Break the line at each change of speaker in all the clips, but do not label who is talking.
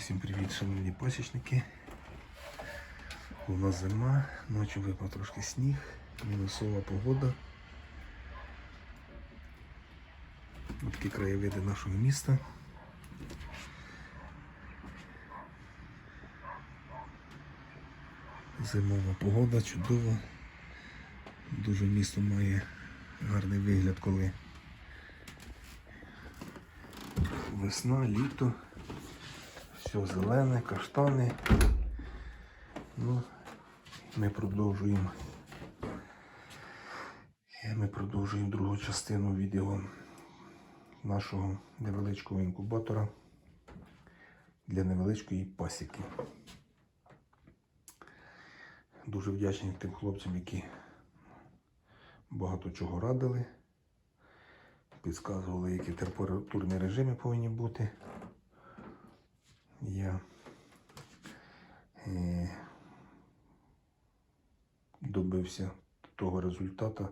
Усім привіт, шановні пасічники. У нас зима, ночі випав трошки сніг, мінусова погода. Такі краєвиди нашого міста. Зимова погода, чудова. Дуже місто має гарний вигляд, коли весна, літо. Все зелене, каштани. Ну, ми продовжуємо. Ми продовжуємо другу частину відео нашого невеличкого інкубатора для невеличкої пасіки. Дуже вдячний тим хлопцям, які багато чого радили, підказували, які температурні режими повинні бути. Я е, добився того результату,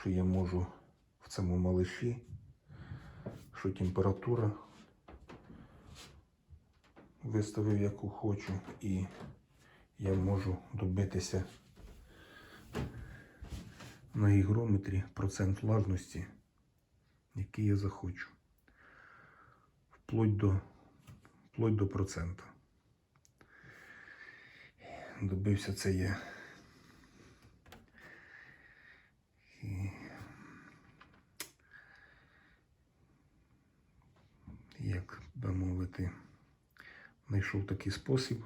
що я можу в цьому малиші, що температура виставив, яку хочу, і я можу добитися на гігрометрі процент влажності, який я захочу. Вплоть до вплоть до процента. Добився це я. Як би мовити, знайшов такий спосіб.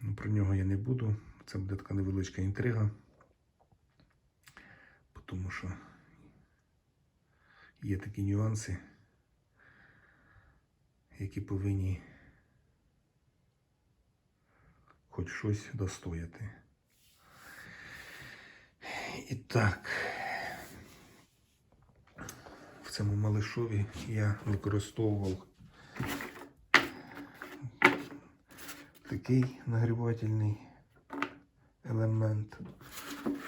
Ну, Про нього я не буду. Це буде така невеличка інтрига, тому що є такі нюанси які повинні хоч щось достояти. І так, в цьому малишові я використовував такий нагрівательний елемент,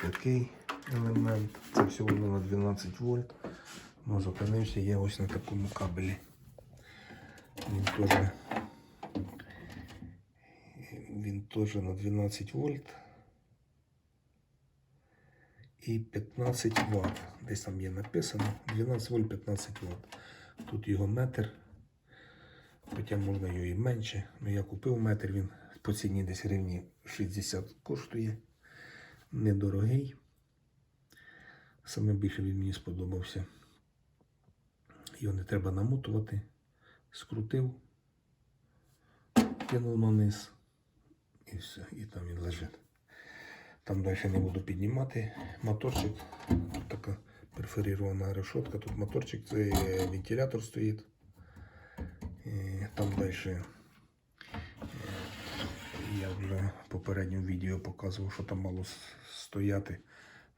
такий елемент. Це все воно на 12 вольт. Ну, зупинився я ось на такому кабелі. Він теж він теж на 12 вольт і 15 Вт. Десь там є написано 12 вольт 15 Вт. Тут його метр. Хоча можна його і менше. Ну я купив метр, він по ціні десь гривні 60 коштує. Недорогий. Саме більше він мені сподобався. Його не треба намотувати скрутив, кинув на низ і все, і там він лежить. Там далі не буду піднімати. Моторчик, тут така перфорірована решетка, тут моторчик, це вентилятор стоїть. І там далі я вже в попередньому відео показував, що там мало стояти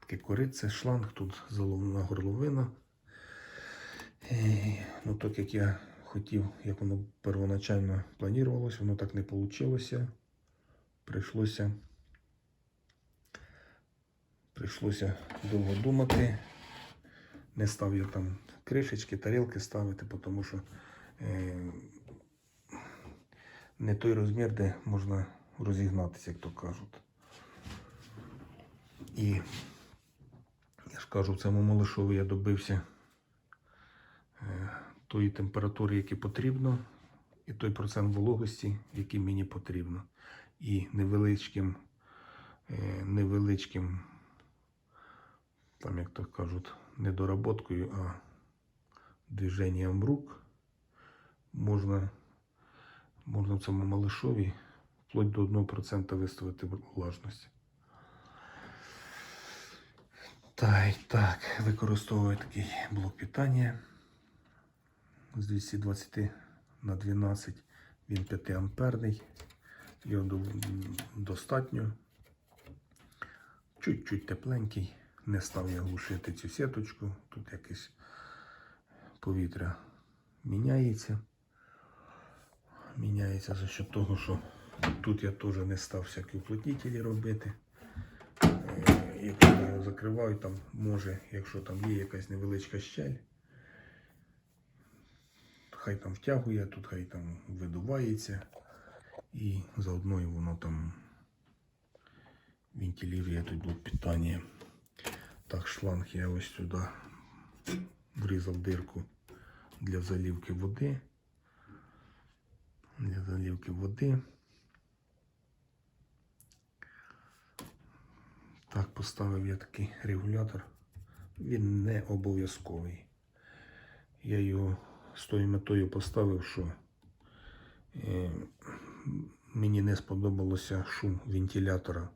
таке корице, шланг, тут заломна горловина. І, ну, так як я хотів, як воно первоначально планувалося, воно так не вийшло. Прийшлося, прийшлося довго думати. Не став я там кришечки, тарілки ставити, тому що е, не той розмір, де можна розігнатися, як то кажуть. І я ж кажу, в цьому малишові я добився. Тої температури, які потрібно, і той процент вологості, який мені потрібно. І невеличким, е, невеличким, там, як то кажуть, недоработкою, а движенням рук можна, можна в цьому малишові вплоть до 1% виставити влажність. Так, так, використовую такий блок питання з 220 на 12 він 5 амперний. Його достатньо. Чуть-чуть тепленький. Не став я глушити цю сіточку. Тут якесь повітря міняється. Міняється за що того, що тут я теж не став всякі уплотнітелі робити. Е, якщо я його закриваю, там може, якщо там є якась невеличка щель, хай там втягує, тут хай там видувається. І заодно і воно там вентилює тут блок питання. Так, шланг я ось сюди врізав дирку для заливки води. Для заливки води. Так, поставив я такий регулятор. Він не обов'язковий. Я його з тою метою поставив, що е, мені не сподобалося шум вентилятора.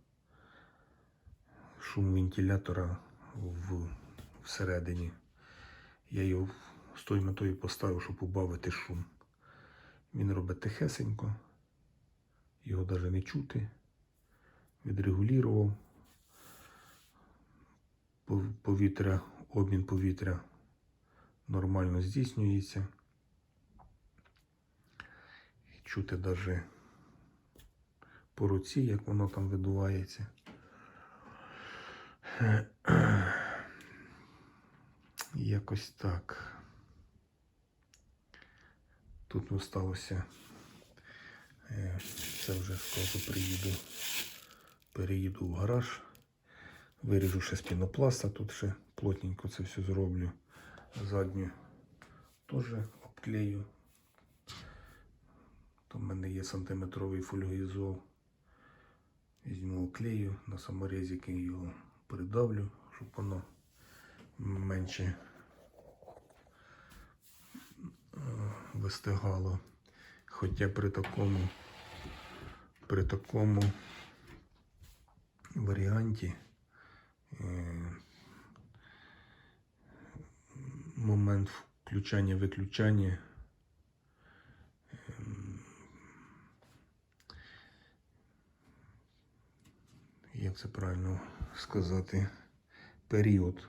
Шум вентилятора в, всередині. Я його з тою метою поставив, щоб убавити шум. Він робить тихесенько, його навіть не чути. Відрегулював повітря, обмін повітря нормально здійснюється. Чути навіть по руці, як воно там видувається. Якось так. Тут осталося. е, Це вже скоро приїду. Переїду в гараж. Виріжу ще з пінопласта, тут ще плотненько це все зроблю. Задню теж обклею. Там в мене є сантиметровий фольгоізол. Візьму оклею на саморезики його придавлю, щоб воно менше е, вистигало. Хоча при такому при такому варіанті е, момент включання-виключання ем, як це правильно сказати, період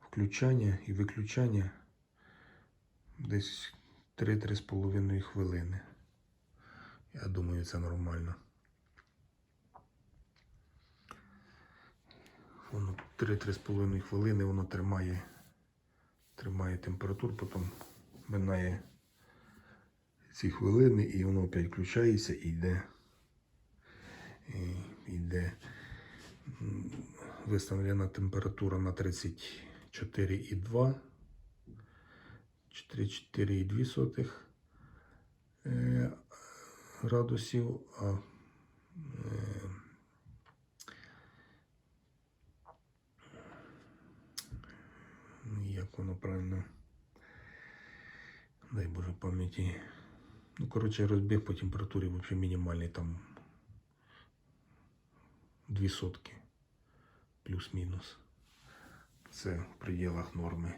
включання і виключання десь 3-3,5 хвилини. Я думаю, це нормально. Воно 3-3,5 хвилини воно тримає, тримає температуру, потім минає ці хвилини і воно опять включається і йде. І йде виставлена температура на 34,2 34,2 е, градусів, а е, ну, воно правильно, дай Боже пам'яті. Ну, коротше, розбіг по температурі взагалі мінімальний, там 2 сотки плюс-мінус. Це в пределах норми.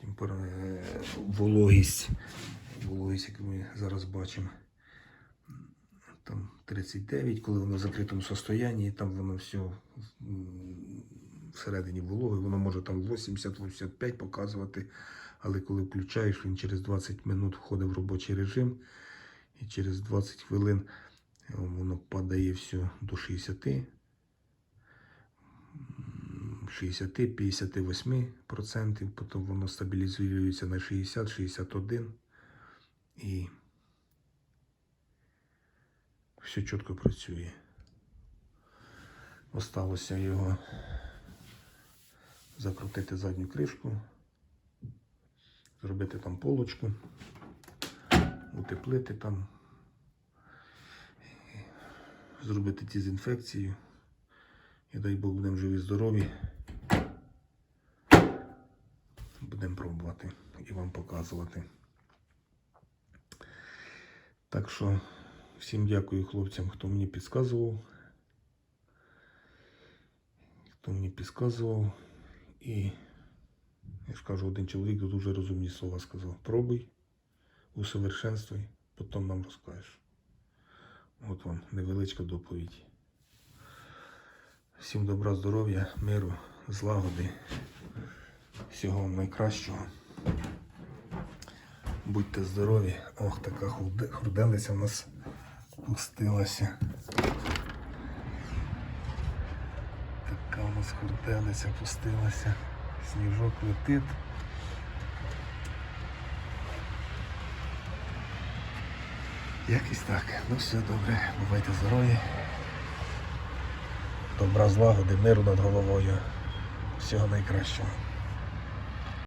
Темпер... е, Вологість, вологість, як ми зараз бачимо, там 39, коли воно в закритому состоянні, там воно все всередині вологи, воно може там 80-85 показувати, але коли включаєш, він через 20 минут входить в робочий режим і через 20 хвилин е, воно падає все до 60. 60-58%, потім воно стабілізується на 60-61 і все чітко працює. Осталося його закрутити задню кришку, зробити там полочку, утеплити там, зробити дезінфекцію. І дай Бог будемо живі, здорові. Будемо пробувати і вам показувати. Так що всім дякую хлопцям, хто мені підказував. Хто мені підказував. І я ж кажу, один чоловік дуже розумні слова сказав. Пробуй, усовершенствуй, потім нам розкажеш. От вам невеличка доповідь. Всім добра, здоров'я, миру, злагоди, всього вам найкращого. Будьте здорові. Ох, така хурде- хурделиця в нас пустилася. Ось хуртелиця сніжок летить. Якось так. Ну все добре, бувайте здорові. Добра злагоди, миру над головою. Всього найкращого.